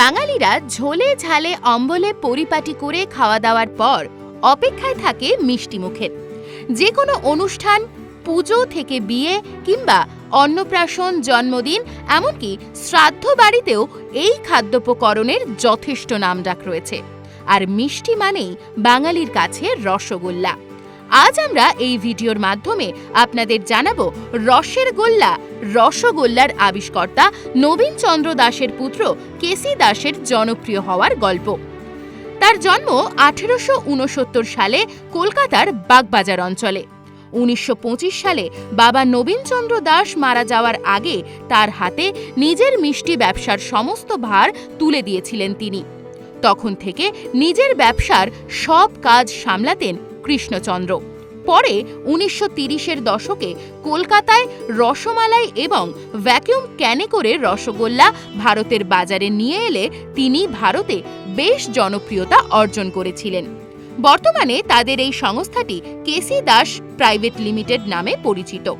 বাঙালিরা ঝোলে ঝালে অম্বলে পরিপাটি করে খাওয়া দাওয়ার পর অপেক্ষায় থাকে মিষ্টি মুখের যে কোনো অনুষ্ঠান, পুজো থেকে বিয়ে কিংবা অন্নপ্রাশন, জন্মদিন, এমনকি শ্রাদ্ধ বাড়িতেও এই খাদ্যোপকরণের যথেষ্ট নামডাক রয়েছে। আর মিষ্টি মানেই বাঙালির কাছে রসগোল্লা। আজ আমরা এই ভিডিওর মাধ্যমে আপনাদের জানাব রসের গোল্লা, রসগোল্লার আবিষ্কর্তা নবীন চন্দ্র দাসের পুত্র কেসি দাসের জনপ্রিয় হওয়ার গল্প। তার জন্ম আঠেরোশো উনসত্তর সালে কলকাতার বাগবাজার অঞ্চলে। উনিশশো পঁচিশ সালে বাবা নবীনচন্দ্র দাস মারা যাওয়ার আগে তার হাতে নিজের মিষ্টি ব্যবসার সমস্ত ভার তুলে দিয়েছিলেন তিনি। তখন থেকে নিজের ব্যবসার সব কাজ সামলাতেন কৃষ্ণচন্দ্র। পরে উনিশশো তিরিশের দশকে কলকাতায় রসমালাই এবং ভ্যাকিউম ক্যানে করে রসগোল্লা ভারতের বাজারে নিয়ে এলে তিনি ভারতে বেশ জনপ্রিয়তা অর্জন করেছিলেন। বর্তমানে তাদের এই সংস্থাটি কেসি দাস প্রাইভেট লিমিটেড নামে পরিচিত।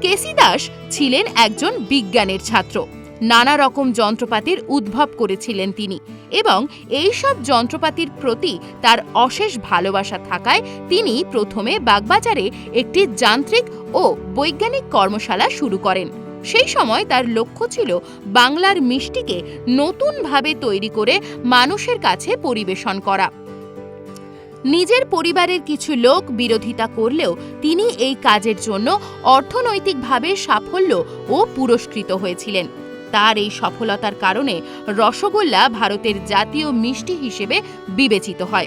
কেসি দাস ছিলেন একজন বিজ্ঞানের ছাত্র। নানা রকম যন্ত্রপাতির উদ্ভব করেছিলেন তিনি এবং এই সব যন্ত্রপাতির প্রতি তার অশেষ ভালোবাসা থাকায় তিনি প্রথমে বাগবাজারে একটি যান্ত্রিক ও বৈজ্ঞানিক কর্মশালা শুরু করেন। সেই সময় তার লক্ষ্য ছিল বাংলার মিষ্টিকে নতুনভাবে তৈরি করে মানুষের কাছে পরিবেশন করা। নিজের পরিবারের কিছু লোক বিরোধিতা করলেও তিনি এই কাজের জন্য অর্থনৈতিকভাবে সাফল্য ও পুরস্কৃত হয়েছিলেন। তার এই সফলতার কারণে রসগোল্লা ভারতের জাতীয় মিষ্টি হিসেবে বিবেচিত হয়।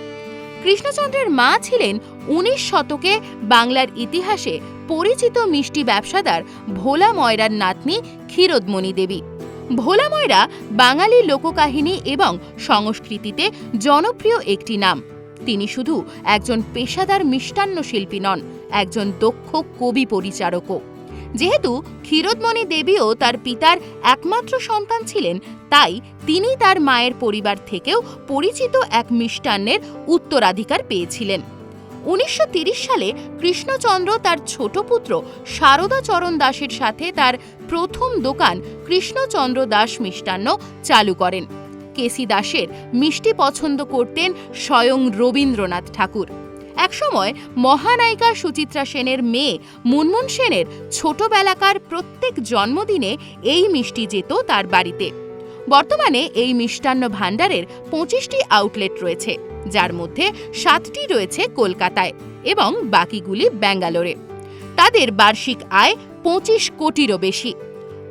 কৃষ্ণচন্দ্রের মা ছিলেন উনিশ শতকে বাংলার ইতিহাসে পরিচিত মিষ্টি ব্যবসাদার ভোলা ময়রার নাতনি ক্ষীরোদমণি দেবী। ভোলা ময়রা বাঙালি লোককাহিনী এবং সংস্কৃতিতে জনপ্রিয় একটি নাম। তিনি শুধু একজন পেশাদার মিষ্টান্ন শিল্পী নন, একজন দক্ষ কবি পরিচারকও। যেহেতু ক্ষীরোদমণি দেবীও তার পিতার একমাত্র সন্তান ছিলেন, তাই তিনি তার মায়ের পরিবার থেকেও পরিচিত এক মিষ্টান্নের উত্তরাধিকার পেয়েছিলেন। উনিশশো সালে কৃষ্ণচন্দ্র তার ছোট পুত্র শারদাচরণ দাসের সাথে তার প্রথম দোকান কৃষ্ণচন্দ্র দাস মিষ্টান্ন চালু করেন। কেসি দাসের মিষ্টি পছন্দ করতেন স্বয়ং রবীন্দ্রনাথ ঠাকুর। একসময় মহানায়িকা সুচিত্রা সেনের মেয়ে মুনমুন সেনের ছোটবেলাকার প্রত্যেক জন্মদিনে এই মিষ্টি যেত তার বাড়িতে। বর্তমানে এই মিষ্টান্ন ভাণ্ডারের পঁচিশটি আউটলেট রয়েছে, যার মধ্যে সাতটি রয়েছে কলকাতায় এবং বাকিগুলি ব্যাঙ্গালোরে। তাদের বার্ষিক আয় পঁচিশ কোটিরও বেশি।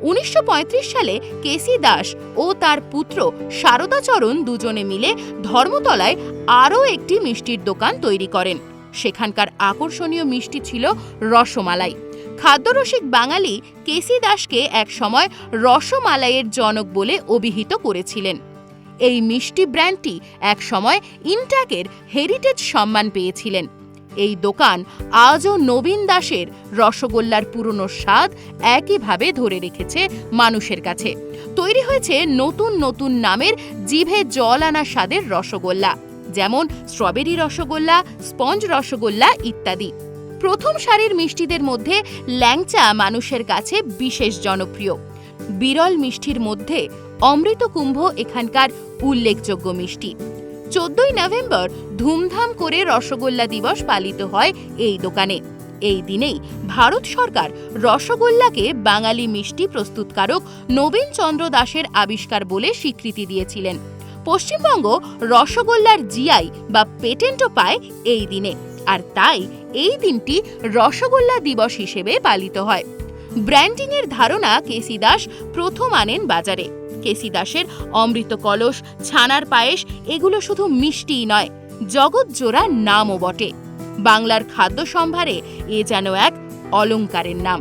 উনিশশো পঁয়ত্রিশ সালে কেসি দাস ও তার পুত্র শারদাচরণ দুজনে মিলে ধর্মতলায় আরও একটি মিষ্টির দোকান তৈরি করেন। সেখানকার আকর্ষণীয় মিষ্টি ছিল রসমালাই। খাদ্যরসিক বাঙালি কেসি দাসকে একসময় রসমালাইয়ের জনক বলে অভিহিত করেছিলেন। এই মিষ্টি ব্র্যান্ডটি একসময় ইনট্যাকের হেরিটেজ সম্মান পেয়েছিলেন। এই দোকান আজও নবীন দাসের। রসগোল্লার পুরনো স্বাদ একইভাবে ধরে রেখেছে মানুষের কাছে। তৈরি হয়েছে নতুন নতুন নামের জিভে জল আনা স্বাদের রসগোল্লা, যেমন স্ট্রবেরি রসগোল্লা, স্পঞ্জ রসগোল্লা ইত্যাদি। প্রথম সারির মিষ্টিদের মধ্যে ল্যাংচা মানুষের কাছে বিশেষ জনপ্রিয়। বিরল মিষ্টির মধ্যে অমৃতকুম্ভ এখানকার উল্লেখযোগ্য মিষ্টি। চোদ্দই নভেম্বর ধুমধাম করে রসগোল্লা দিবস পালিত হয় এই দোকানে। এই দিনেই ভারত সরকার রসগোল্লাকে বাঙালি মিষ্টি প্রস্তুতকারক নবীন চন্দ্র দাসের আবিষ্কার বলে স্বীকৃতি দিয়েছিলেন। পশ্চিমবঙ্গ রসগোল্লার জিআই বা পেটেন্টও পায় এই দিনে। আর তাই এই দিনটি রসগোল্লা দিবস হিসেবে পালিত হয়। ব্র্যান্ডিংয়ের ধারণা কেসি দাস প্রথম আনেন বাজারে। কেসি দাসের অমৃত কলস, ছানার পায়েস, এগুলো শুধু মিষ্টিই নয় জগৎজোড়া নামও বটে। বাংলার খাদ্য সম্ভারে এ যেন এক অলঙ্কারের নাম।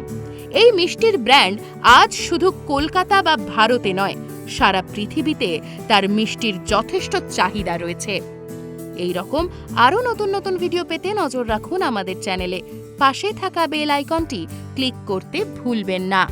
এই মিষ্টির ব্র্যান্ড আজ শুধু কলকাতা বা ভারতে নয়, সারা পৃথিবীতে তার মিষ্টির যথেষ্ট চাহিদা রয়েছে। এই রকম আরও নতুন নতুন ভিডিও পেতে নজর রাখুন আমাদের চ্যানেলে। পাশে থাকা বেল আইকনটি ক্লিক করতে ভুলবেন না।